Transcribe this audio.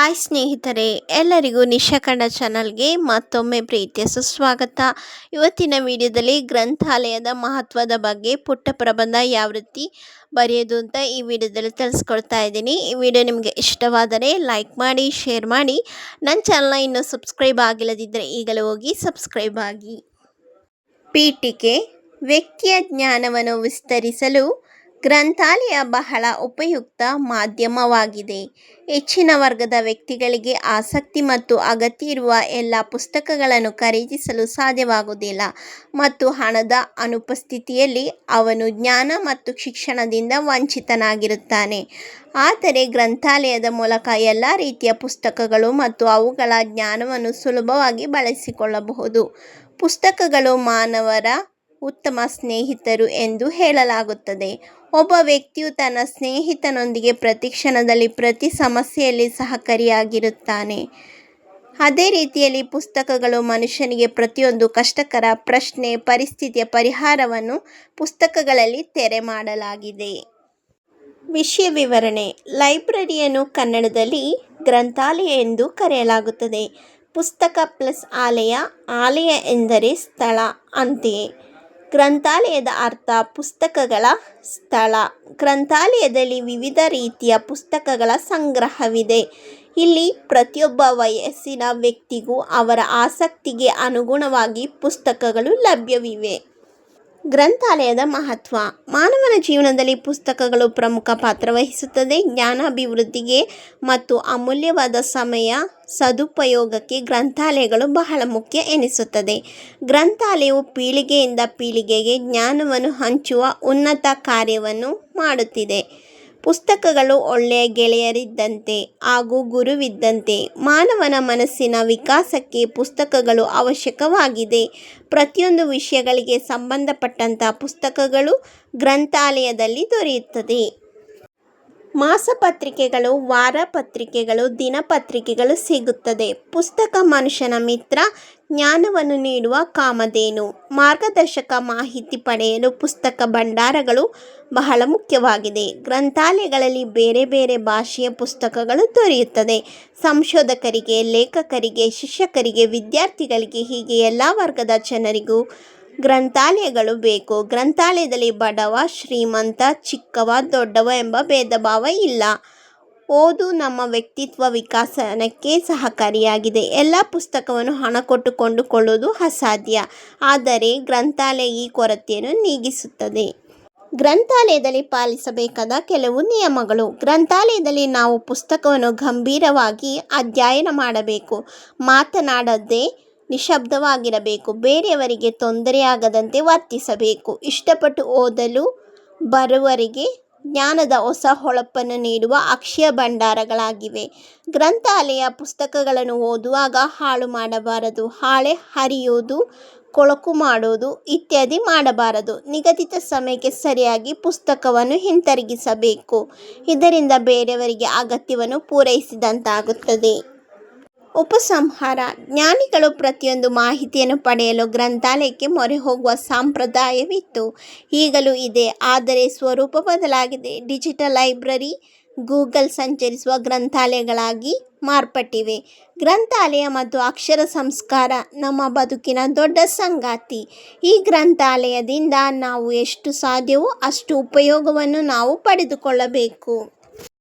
Hi ಸ್ನೇಹಿತರೆ, ಎಲ್ಲರಿಗೂ ನಿಶಾಖಂಡ ಚಾನಲ್ಗೆ ಮತ್ತೊಮ್ಮೆ ಪ್ರೀತಿಯ ಸುಸ್ವಾಗತ. ಇವತ್ತಿನ ವಿಡಿಯೋದಲ್ಲಿ ಗ್ರಂಥಾಲಯದ ಮಹತ್ವದ ಬಗ್ಗೆ ಪುಟ್ಟ ಪ್ರಬಂಧ ಯಾವ ರೀತಿ ಬರೆಯೋದು ಅಂತ ಈ ವಿಡಿಯೋದಲ್ಲಿ ತಿಳಿಸ್ಕೊಳ್ತಾ ಇದ್ದೀನಿ. ಈ ವಿಡಿಯೋ ನಿಮಗೆ ಇಷ್ಟವಾದರೆ ಲೈಕ್ ಮಾಡಿ, ಶೇರ್ ಮಾಡಿ. ನನ್ನ ಚಾನಲ್ನ ಇನ್ನೂ ಸಬ್ಸ್ಕ್ರೈಬ್ ಆಗಿಲ್ಲದಿದ್ದರೆ ಈಗಲೇ ಹೋಗಿ ಸಬ್ಸ್ಕ್ರೈಬ್ ಆಗಿ. ಪೀಠಿಕೆ, ವ್ಯಕ್ತಿಯ ಜ್ಞಾನವನ್ನು ವಿಸ್ತರಿಸಲು ಗ್ರಂಥಾಲಯ ಬಹಳ ಉಪಯುಕ್ತ ಮಾಧ್ಯಮವಾಗಿದೆ. ಹೆಚ್ಚಿನ ವರ್ಗದ ವ್ಯಕ್ತಿಗಳಿಗೆ ಆಸಕ್ತಿ ಮತ್ತು ಅಗತ್ಯ ಇರುವ ಎಲ್ಲ ಪುಸ್ತಕಗಳನ್ನು ಖರೀದಿಸಲು ಸಾಧ್ಯವಾಗುವುದಿಲ್ಲ ಮತ್ತು ಹಣದ ಅನುಪಸ್ಥಿತಿಯಲ್ಲಿ ಅವನು ಜ್ಞಾನ ಮತ್ತು ಶಿಕ್ಷಣದಿಂದ ವಂಚಿತನಾಗಿರುತ್ತಾನೆ. ಆದರೆ ಗ್ರಂಥಾಲಯದ ಮೂಲಕ ಎಲ್ಲ ರೀತಿಯ ಪುಸ್ತಕಗಳು ಮತ್ತು ಅವುಗಳ ಜ್ಞಾನವನ್ನು ಸುಲಭವಾಗಿ ಬಳಸಿಕೊಳ್ಳಬಹುದು. ಪುಸ್ತಕಗಳು ಮಾನವರ ಉತ್ತಮ ಸ್ನೇಹಿತರು ಎಂದು ಹೇಳಲಾಗುತ್ತದೆ. ಒಬ್ಬ ವ್ಯಕ್ತಿಯು ತನ್ನ ಸ್ನೇಹಿತನೊಂದಿಗೆ ಪ್ರತಿ ಕ್ಷಣದಲ್ಲಿ ಪ್ರತಿ ಸಮಸ್ಯೆಯಲ್ಲಿ ಸಹಕಾರಿಯಾಗಿರುತ್ತಾನೆ. ಅದೇ ರೀತಿಯಲ್ಲಿ ಪುಸ್ತಕಗಳು ಮನುಷ್ಯನಿಗೆ ಪ್ರತಿಯೊಂದು ಕಷ್ಟಕರ ಪ್ರಶ್ನೆ, ಪರಿಸ್ಥಿತಿಯ ಪರಿಹಾರವನ್ನು ಪುಸ್ತಕಗಳಲ್ಲಿ ತೆರೆ ಮಾಡಲಾಗಿದೆ. ವಿಷಯ ವಿವರಣೆ. ಲೈಬ್ರರಿಯನ್ನು ಕನ್ನಡದಲ್ಲಿ ಗ್ರಂಥಾಲಯ ಎಂದು ಕರೆಯಲಾಗುತ್ತದೆ. ಪುಸ್ತಕ ಪ್ಲಸ್ ಆಲಯ ಆಲಯ ಎಂದರೆ ಸ್ಥಳ ಅಂತೆಯೇ. ಗ್ರಂಥಾಲಯದ ಅರ್ಥ ಪುಸ್ತಕಗಳ ಸ್ಥಳ. ಗ್ರಂಥಾಲಯದಲ್ಲಿ ವಿವಿಧ ರೀತಿಯ ಪುಸ್ತಕಗಳ ಸಂಗ್ರಹವಿದೆ. ಇಲ್ಲಿ ಪ್ರತಿಯೊಬ್ಬ ವಯಸ್ಸಿನ ವ್ಯಕ್ತಿಗೂ ಅವರ ಆಸಕ್ತಿಗೆ ಅನುಗುಣವಾಗಿ ಪುಸ್ತಕಗಳು ಲಭ್ಯವಿವೆ. ಗ್ರಂಥಾಲಯದ ಮಹತ್ವ. ಮಾನವನ ಜೀವನದಲ್ಲಿ ಪುಸ್ತಕಗಳು ಪ್ರಮುಖ ಪಾತ್ರ ವಹಿಸುತ್ತದೆ. ಜ್ಞಾನಾಭಿವೃದ್ಧಿಗೆ ಮತ್ತು ಅಮೂಲ್ಯವಾದ ಸಮಯ ಸದುಪಯೋಗಕ್ಕೆ ಗ್ರಂಥಾಲಯಗಳು ಬಹಳ ಮುಖ್ಯ ಎನಿಸುತ್ತದೆ. ಗ್ರಂಥಾಲಯವು ಪೀಳಿಗೆಯಿಂದ ಪೀಳಿಗೆಗೆ ಜ್ಞಾನವನ್ನು ಹಂಚುವ ಉನ್ನತ ಕಾರ್ಯವನ್ನು ಮಾಡುತ್ತಿದೆ. ಪುಸ್ತಕಗಳು ಒಳ್ಳೆಯ ಗೆಳೆಯರಿದ್ದಂತೆ ಹಾಗೂ ಗುರುವಿದ್ದಂತೆ ಮಾನವನ ಮನಸ್ಸಿನ ವಿಕಾಸಕ್ಕೆ ಪುಸ್ತಕಗಳು ಅವಶ್ಯಕವಾಗಿದೆ. ಪ್ರತಿಯೊಂದು ವಿಷಯಗಳಿಗೆ ಸಂಬಂಧಪಟ್ಟಂಥ ಪುಸ್ತಕಗಳು ಗ್ರಂಥಾಲಯದಲ್ಲಿ ದೊರೆಯುತ್ತದೆ. ಮಾಸಪತ್ರಿಕೆಗಳು, ವಾರಪತ್ರಿಕೆಗಳು, ದಿನಪತ್ರಿಕೆಗಳು ಸಿಗುತ್ತದೆ. ಪುಸ್ತಕ ಮನುಷ್ಯನ ಮಿತ್ರ ಜ್ಞಾನವನ್ನು ನೀಡುವ ಕಾಮಧೇನು. ಮಾರ್ಗದರ್ಶಕ ಮಾಹಿತಿ ಪಡೆಯಲು ಪುಸ್ತಕ ಭಂಡಾರಗಳು ಬಹಳ ಮುಖ್ಯವಾಗಿದೆ. ಗ್ರಂಥಾಲಯಗಳಲ್ಲಿ ಬೇರೆ ಬೇರೆ ಭಾಷೆಯ ಪುಸ್ತಕಗಳು ದೊರೆಯುತ್ತದೆ. ಸಂಶೋಧಕರಿಗೆ, ಲೇಖಕರಿಗೆ, ಶಿಕ್ಷಕರಿಗೆ, ವಿದ್ಯಾರ್ಥಿಗಳಿಗೆ ಹೀಗೆ ಎಲ್ಲ ವರ್ಗದ ಜನರಿಗೂ ಗ್ರಂಥಾಲಯಗಳು ಬೇಕು. ಗ್ರಂಥಾಲಯದಲ್ಲಿ ಬಡವ, ಶ್ರೀಮಂತ, ಚಿಕ್ಕವ, ದೊಡ್ಡವ ಎಂಬ ಭೇದ ಭಾವ ಇಲ್ಲ. ಓದು ನಮ್ಮ ವ್ಯಕ್ತಿತ್ವ ವಿಕಾಸನಕ್ಕೆ ಸಹಕಾರಿಯಾಗಿದೆ. ಎಲ್ಲ ಪುಸ್ತಕವನ್ನು ಹಣ ಕೊಟ್ಟು ಕೊಂಡುಕೊಳ್ಳುವುದು ಅಸಾಧ್ಯ. ಆದರೆ ಗ್ರಂಥಾಲಯ ಈ ಕೊರತೆಯನ್ನು ನೀಗಿಸುತ್ತದೆ. ಗ್ರಂಥಾಲಯದಲ್ಲಿ ಪಾಲಿಸಬೇಕಾದ ಕೆಲವು ನಿಯಮಗಳು. ಗ್ರಂಥಾಲಯದಲ್ಲಿ ನಾವು ಪುಸ್ತಕವನ್ನು ಗಂಭೀರವಾಗಿ ಅಧ್ಯಯನ ಮಾಡಬೇಕು. ಮಾತನಾಡದೆ ನಿಶಬ್ದವಾಗಿರಬೇಕು. ಬೇರೆಯವರಿಗೆ ತೊಂದರೆಯಾಗದಂತೆ ವರ್ತಿಸಬೇಕು. ಇಷ್ಟಪಟ್ಟು ಓದಲು ಬರುವವರಿಗೆ ಜ್ಞಾನದ ಹೊಸ ಹೊಳಪನ್ನು ನೀಡುವ ಅಕ್ಷಯ ಭಂಡಾರಗಳಾಗಿವೆ. ಗ್ರಂಥಾಲಯ ಪುಸ್ತಕಗಳನ್ನು ಓದುವಾಗ ಹಾಳು ಮಾಡಬಾರದು. ಹಾಳೆ ಹರಿಯುವುದು ಕೊಳಕು ಮಾಡುವುದು ಇತ್ಯಾದಿ ಮಾಡಬಾರದು. ನಿಗದಿತ ಸಮಯಕ್ಕೆ ಸರಿಯಾಗಿ ಪುಸ್ತಕವನ್ನು ಹಿಂತಿರುಗಿಸಬೇಕು. ಇದರಿಂದ ಬೇರೆಯವರಿಗೆ ಅಗತ್ಯವನ್ನು ಪೂರೈಸಿದಂತಾಗುತ್ತದೆ. ಉಪಸಂಹಾರ. ಜ್ಞಾನಿಗಳು ಪ್ರತಿಯೊಂದು ಮಾಹಿತಿಯನ್ನು ಪಡೆಯಲು ಗ್ರಂಥಾಲಯಕ್ಕೆ ಮೊರೆ ಹೋಗುವ ಸಂಪ್ರದಾಯವಿತ್ತು. ಈಗಲೂ ಇದೆ. ಆದರೆ ಸ್ವರೂಪ ಬದಲಾಗಿದೆ. ಡಿಜಿಟಲ್ ಲೈಬ್ರರಿ, ಗೂಗಲ್ ಸಂಚರಿಸುವ ಗ್ರಂಥಾಲಯಗಳಾಗಿ ಮಾರ್ಪಟ್ಟಿವೆ. ಗ್ರಂಥಾಲಯ ಮತ್ತು ಅಕ್ಷರ ಸಂಸ್ಕಾರ ನಮ್ಮ ಬದುಕಿನ ದೊಡ್ಡ ಸಂಗಾತಿ. ಈ ಗ್ರಂಥಾಲಯದಿಂದ ನಾವು ಎಷ್ಟು ಸಾಧ್ಯವೋ ಅಷ್ಟು ಉಪಯೋಗವನ್ನು ನಾವು ಪಡೆದುಕೊಳ್ಳಬೇಕು.